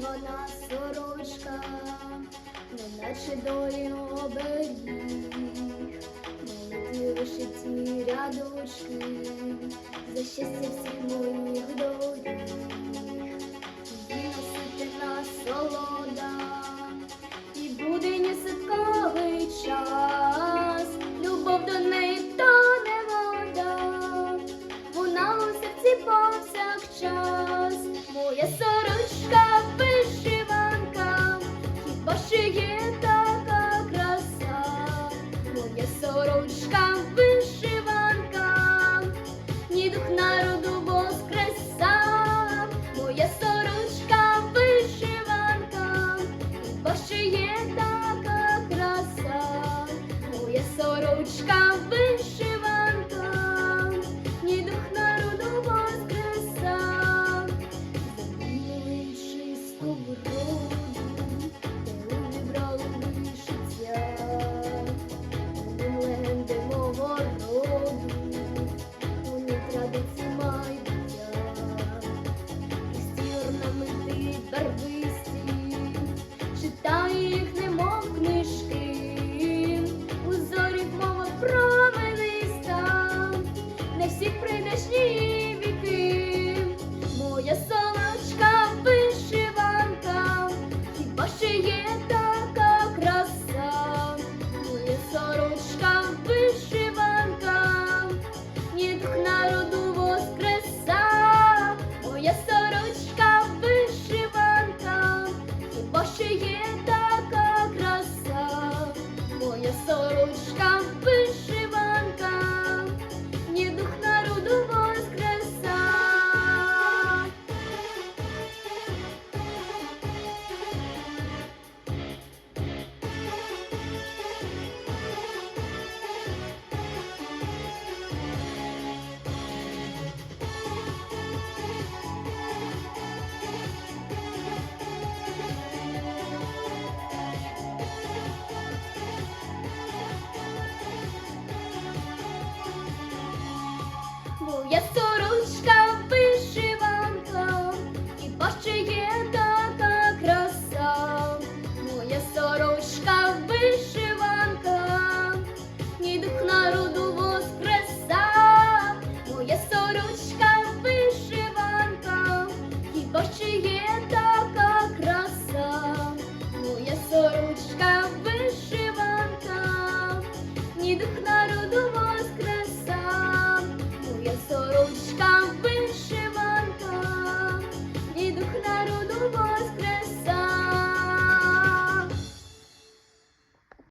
Вона сорочка, неначе долі оберіг, молоді вишиті рядочки, за щастя всіх моїх. Let's show you прийшли віки, моя я сорочка вишиванка, і ще є така краса, моя сорочка вишиванка, ні дух народу воскреса, моя сорочка.